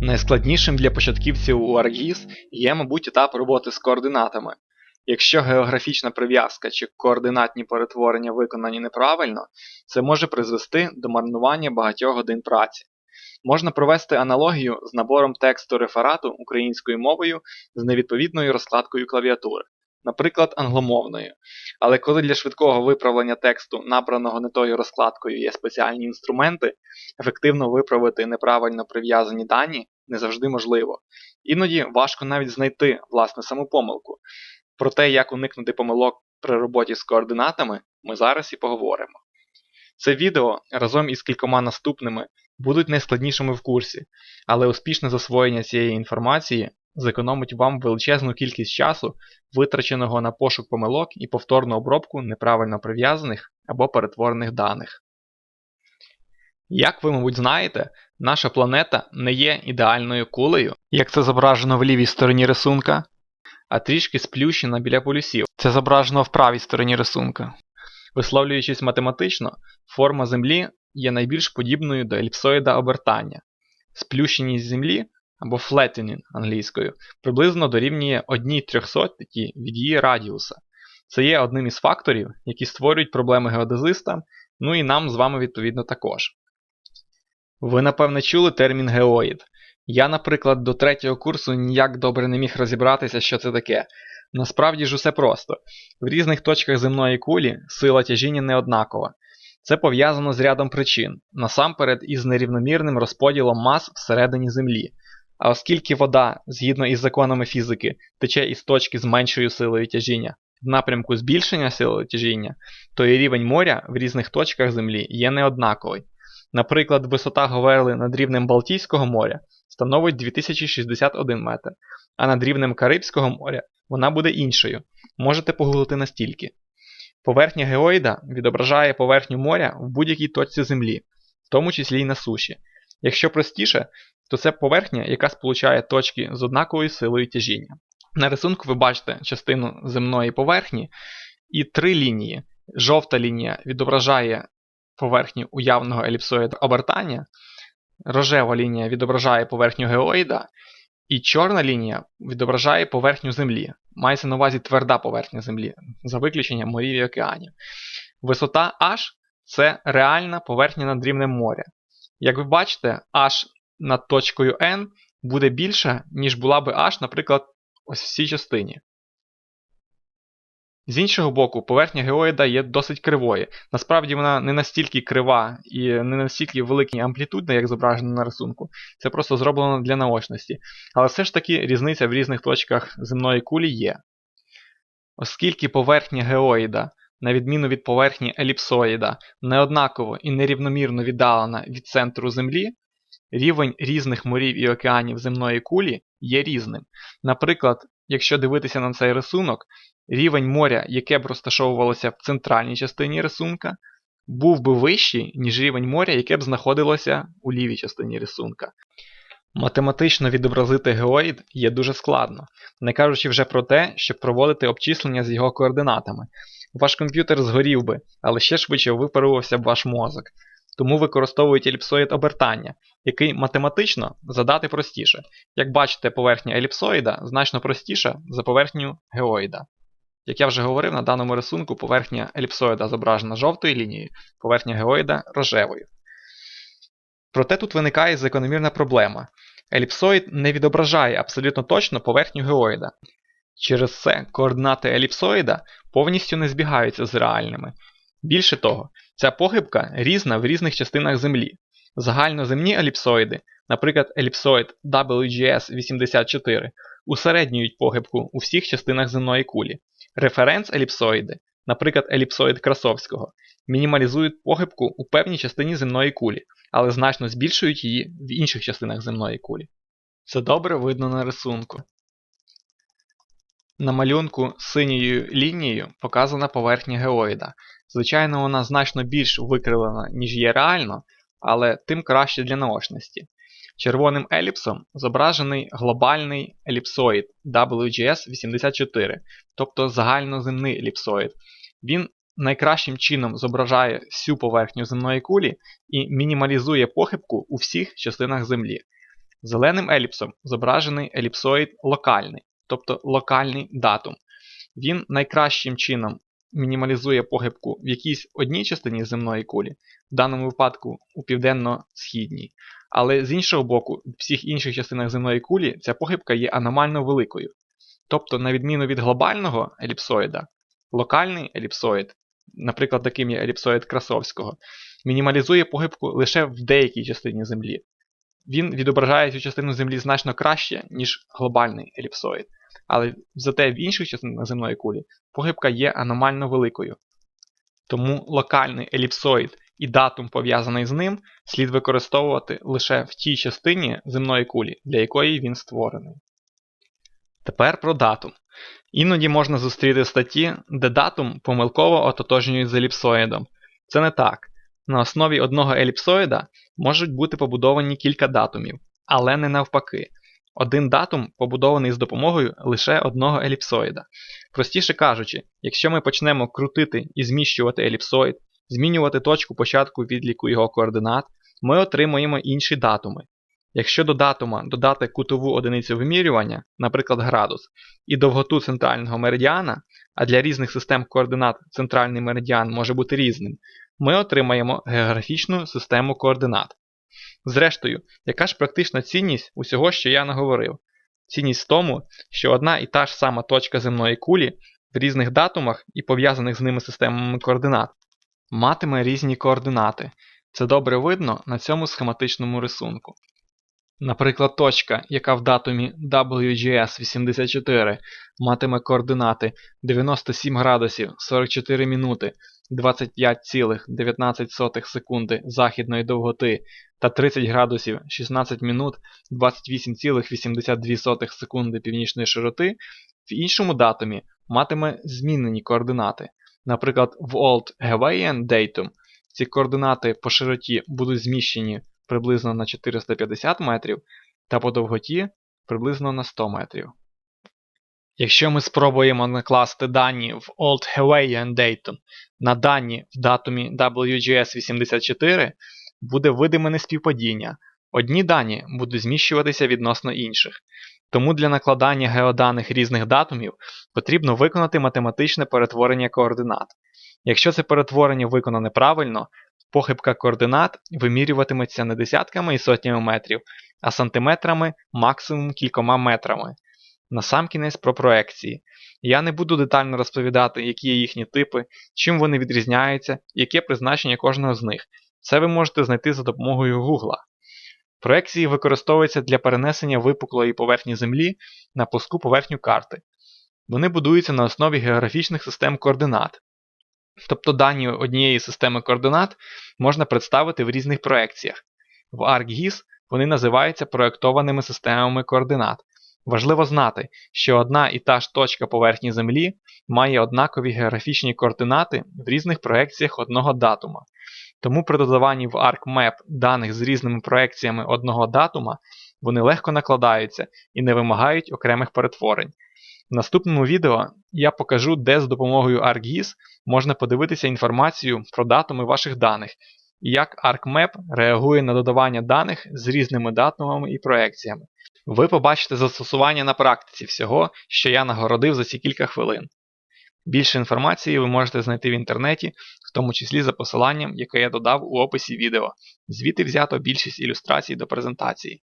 Найскладнішим для початківців у ArcGIS є, мабуть, етап роботи з координатами. Якщо географічна прив'язка чи координатні перетворення виконані неправильно, це може призвести до марнування багатьох годин праці. Можна провести аналогію з набором тексту реферату українською мовою з невідповідною розкладкою клавіатури, наприклад, англомовною. Але коли для швидкого виправлення тексту, набраного не тою розкладкою, є спеціальні інструменти, ефективно виправити неправильно прив'язані дані не завжди можливо. Іноді важко навіть знайти власне саму помилку. Про те, як уникнути помилок при роботі з координатами, ми зараз і поговоримо. Це відео разом із кількома наступними будуть найскладнішими в курсі, але успішне засвоєння цієї інформації зекономить вам величезну кількість часу, витраченого на пошук помилок і повторну обробку неправильно прив'язаних або перетворених даних. Як ви, мабуть, знаєте, наша планета не є ідеальною кулею, як це зображено в лівій стороні рисунка, а трішки сплющена біля полюсів. Це зображено в правій стороні рисунка. Висловлюючись математично, форма Землі є найбільш подібною до еліпсоїда обертання. Сплющеність Землі або flattening англійською приблизно дорівнює 1 трьохсотій від її радіуса. Це є одним із факторів, які створюють проблеми геодезистам, ну і нам з вами відповідно також. Ви напевне чули термін геоїд. Я, наприклад, до третього курсу ніяк добре не міг розібратися, що це таке. Насправді ж усе просто. В різних точках земної кулі сила тяжіння не однакова. Це пов'язано з рядом причин, насамперед із нерівномірним розподілом мас всередині Землі. А оскільки вода, згідно із законами фізики, тече із точки з меншою силою тяжіння в напрямку збільшення сили тяжіння, то і рівень моря в різних точках Землі є неоднаковий. Наприклад, висота Говерли над рівнем Балтійського моря становить 2061 метр, а над рівнем Карибського моря вона буде іншою. Можете погуглити настільки. Поверхня геоїда відображає поверхню моря в будь-якій точці Землі, в тому числі й на суші. Якщо простіше, то це поверхня, яка сполучає точки з однаковою силою тяжіння. На рисунку ви бачите частину земної поверхні і три лінії. Жовта лінія відображає поверхню уявного еліпсоїда обертання, рожева лінія відображає поверхню геоїда, і чорна лінія відображає поверхню Землі. Мається на увазі тверда поверхня Землі, за виключенням морів і океанів. Висота H це реальна поверхня над рівнем моря. Як ви бачите, H над точкою N буде більша, ніж була би H, наприклад, ось в цій частині. З іншого боку, поверхня геоїда є досить кривою. Насправді вона не настільки крива і не настільки велика амплітудна, як зображено на рисунку. Це просто зроблено для наочності. Але все ж таки різниця в різних точках земної кулі є. Оскільки поверхня геоїда, на відміну від поверхні еліпсоїда, неоднаково і нерівномірно віддалена від центру Землі, рівень різних морів і океанів земної кулі є різним. Наприклад, якщо дивитися на цей рисунок, рівень моря, яке б розташовувалося в центральній частині рисунка, був би вищий, ніж рівень моря, яке б знаходилося у лівій частині рисунка. Математично відобразити геоїд є дуже складно, не кажучи вже про те, щоб проводити обчислення з його координатами. Ваш комп'ютер згорів би, але ще швидше випарувався б ваш мозок. Тому використовують еліпсоїд обертання, який математично задати простіше. Як бачите, поверхня еліпсоїда значно простіша за поверхню геоїда. Як я вже говорив, на даному рисунку поверхня еліпсоїда зображена жовтою лінією, поверхня геоїда рожевою. Проте тут виникає закономірна проблема. Еліпсоїд не відображає абсолютно точно поверхню геоїда. Через це координати еліпсоїда повністю не збігаються з реальними. Більше того, ця похибка різна в різних частинах Землі. Загальноземні еліпсоїди, наприклад, еліпсоїд WGS84, усереднюють похибку у всіх частинах земної кулі. Референц-еліпсоїди, наприклад, еліпсоїд Красовського, мінімалізують похибку у певній частині земної кулі, але значно збільшують її в інших частинах земної кулі. Це добре видно на рисунку. На малюнку синьою лінією показана поверхня геоїда. Звичайно, вона значно більш викривлена, ніж є реально, але тим краще для наочності. Червоним еліпсом зображений глобальний еліпсоїд WGS84, тобто загальноземний еліпсоїд. Він найкращим чином зображає всю поверхню земної кулі і мінімалізує похибку у всіх частинах Землі. Зеленим еліпсом зображений еліпсоїд локальний, тобто локальний датум. Він найкращим чином мінімалізує похибку в якійсь одній частині земної кулі, в даному випадку у південно-східній. Але з іншого боку, в всіх інших частинах земної кулі ця похибка є аномально великою. Тобто, на відміну від глобального еліпсоїда, локальний еліпсоїд, наприклад, таким є еліпсоїд Красовського, мінімалізує похибку лише в деякій частині Землі. Він відображає цю частину Землі значно краще, ніж глобальний еліпсоїд. Але зате в інших частинах земної кулі похибка є аномально великою. Тому локальний еліпсоїд і датум, пов'язаний з ним, слід використовувати лише в тій частині земної кулі, для якої він створений. Тепер про датум. Іноді можна зустріти статті, де датум помилково ототожнюють з еліпсоїдом. Це не так. На основі одного еліпсоїда можуть бути побудовані кілька датумів, але не навпаки. Один датум побудований з допомогою лише одного еліпсоїда. Простіше кажучи, якщо ми почнемо крутити і зміщувати еліпсоїд, змінювати точку початку відліку його координат, ми отримуємо інші датуми. Якщо до датума додати кутову одиницю вимірювання, наприклад градус, і довготу центрального меридіана, а для різних систем координат центральний меридіан може бути різним, ми отримаємо географічну систему координат. Зрештою, яка ж практична цінність усього, що я наговорив? Цінність в тому, що одна і та ж сама точка земної кулі в різних датумах і пов'язаних з ними системами координат матиме різні координати. Це добре видно на цьому схематичному рисунку. Наприклад, точка, яка в датумі WGS84 матиме координати 97 градусів 44 минути 25,19 секунди західної довготи та 30 градусів 16 минут 28,82 секунди північної широти, в іншому датумі матиме змінені координати. Наприклад, в Old Hawaiian Datum ці координати по широті будуть зміщені приблизно на 450 метрів та по довготі приблизно на 100 метрів. Якщо ми спробуємо накласти дані в Old Hawaiian Datum на дані в датумі WGS84, буде видиме неспівпадіння. Одні дані будуть зміщуватися відносно інших. Тому для накладання геоданих різних датумів потрібно виконати математичне перетворення координат. Якщо це перетворення виконане правильно, похибка координат вимірюватиметься не десятками і сотнями метрів, а сантиметрами максимум кількома метрами. Насамкінець про проекції. Я не буду детально розповідати, які є їхні типи, чим вони відрізняються яке призначення кожного з них. Це ви можете знайти за допомогою Гугла. Проекції використовуються для перенесення випуклої поверхні Землі на плоску поверхню карти. Вони будуються на основі географічних систем координат. Тобто дані однієї системи координат можна представити в різних проекціях. В ArcGIS вони називаються проєктованими системами координат. Важливо знати, що одна і та ж точка поверхні Землі має однакові географічні координати в різних проекціях одного датума. Тому при додаванні в ArcMap даних з різними проекціями одного датума вони легко накладаються і не вимагають окремих перетворень. В наступному відео я покажу, де з допомогою ArcGIS можна подивитися інформацію про датуми ваших даних і як ArcMap реагує на додавання даних з різними датумами і проекціями. Ви побачите застосування на практиці всього, що я нагородив за ці кілька хвилин. Більше інформації ви можете знайти в інтернеті, в тому числі за посиланням, яке я додав у описі відео. Звідти взято більшість ілюстрацій до презентації.